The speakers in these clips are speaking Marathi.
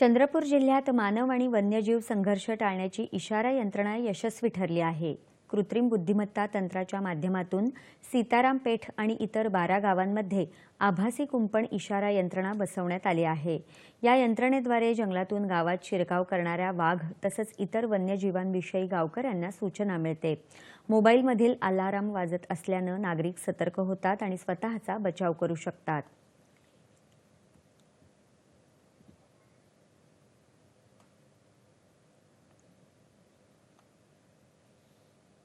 चंद्रपूर जिल्ह्यात मानव आणि वन्यजीव संघर्ष टाळण्याची इशारा यंत्रणा यशस्वी ठरली आहे. कृत्रिम बुद्धिमत्ता तंत्राच्या माध्यमातून सीताराम पेठ आणि इतर बारा गावांमध्ये आभासी कुंपण इशारा यंत्रणा बसवण्यात आली आहे. या यंत्रणेद्वारे जंगलातून गावात शिरकाव करणाऱ्या वाघ तसंच इतर वन्यजीवांविषयी गावकऱ्यांना सूचना मिळते. मोबाईलमधील अलाराम वाजत असल्यानं नागरिक सतर्क होतात आणि स्वतःचा बचाव करू शकतात.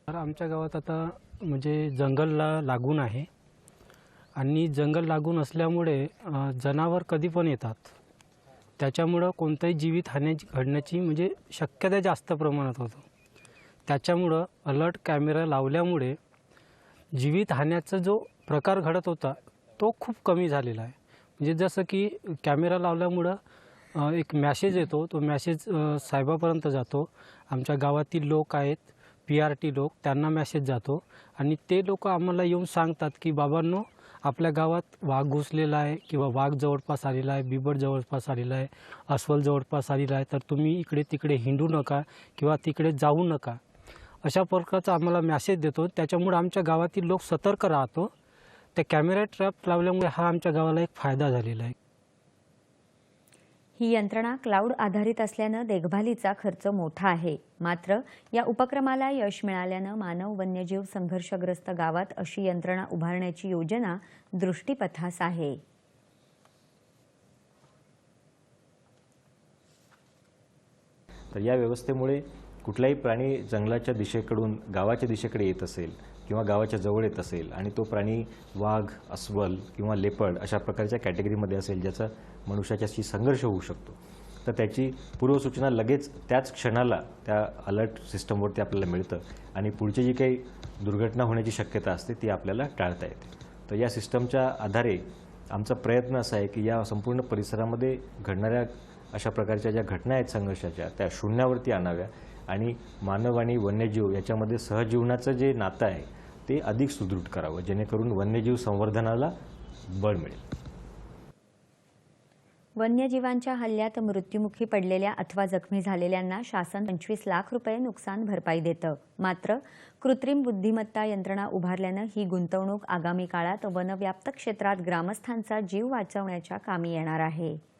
तर आमच्या गावात आता म्हणजे जंगलला लागून आहे. आणि जंगल लागून असल्यामुळे जनावर कधी पण येतात. त्याच्यामुळं कोणताही जीवित हाण्याची घडण्याची म्हणजे शक्यता जास्त प्रमाणात होतो. त्याच्यामुळं अलर्ट कॅमेरा लावल्यामुळे जीवित हाण्याचा जो प्रकार घडत होता तो खूप कमी झालेला आहे. म्हणजे जसं की कॅमेरा लावल्यामुळं एक मॅसेज येतो. तो मॅसेज साहेबापर्यंत जातो. आमच्या गावातील लोक आहेत. पी आर टी लोक त्यांना मॅसेज जातो. आणि ते लोक आम्हाला येऊन सांगतात की बाबांनो आपल्या गावात वाघ घुसलेला आहे किंवा वाघ जवळपास आलेला आहे बिबट जवळपास आलेला आहे अस्वल जवळपास आलेला आहे तर तुम्ही इकडे तिकडे हिंडू नका किंवा तिकडे जाऊ नका. अशा प्रकारचा आम्हाला मॅसेज देतो. त्याच्यामुळे आमच्या गावातील लोक सतर्क राहतो. त्या कॅमेरा ट्रॅप लावल्यामुळे हा आमच्या गावाला एक फायदा झालेला आहे. ही यंत्रणा क्लाउड आधारित असल्यानं देखभालीचा खर्च मोठा आहे. मात्र या उपक्रमाला यश मिळाल्यानं मानव वन्यजीव संघर्षग्रस्त गावात अशी यंत्रणा उभारण्याची योजना दृष्टीपथास आहे. तर या व्यवस्थेमुळे कुठलाही प्राणी जंगलाच्या दिशेकडून गावाच्या दिशेकडे येत असेल किंवा गावाच्या जवळ येत असेल आणि तो प्राणी वाघ अस्वल किंवा लेपड अशा प्रकारच्या कॅटेगरीमध्ये असेल ज्याचा मनुष्याच्याशी संघर्ष होऊ शकतो तर त्याची पूर्वसूचना लगेच त्याच क्षणाला त्या अलर्ट सिस्टमवरती आपल्याला मिळतं आणि पुढची जी काही दुर्घटना होण्याची शक्यता असते ती आपल्याला टाळता येते. तर या सिस्टमच्या आधारे आमचा प्रयत्न असा आहे की या संपूर्ण परिसरामध्ये घडणाऱ्या अशा प्रकारच्या ज्या घटना आहेत संघर्षाच्या त्या शून्यावरती आणाव्या. आणि मानव आणि वन्यजीव याच्यामध्ये सहजीवनाचं जे नातं आहे ते अधिक सुदृढ करावं जेणेकरून वन्यजीव संवर्धनाला बळ मिळेल. वन्यजीवांच्या हल्ल्यात मृत्युमुखी पडलेल्या अथवा जखमी झालेल्यांना शासन पंचवीस लाख रुपये नुकसान भरपाई देतं. मात्र कृत्रिम बुद्धिमत्ता यंत्रणा उभारल्यानं ही गुंतवणूक आगामी काळात वनव्याप्त क्षेत्रात ग्रामस्थांचा जीव वाचवण्याच्या कामी येणार आहे.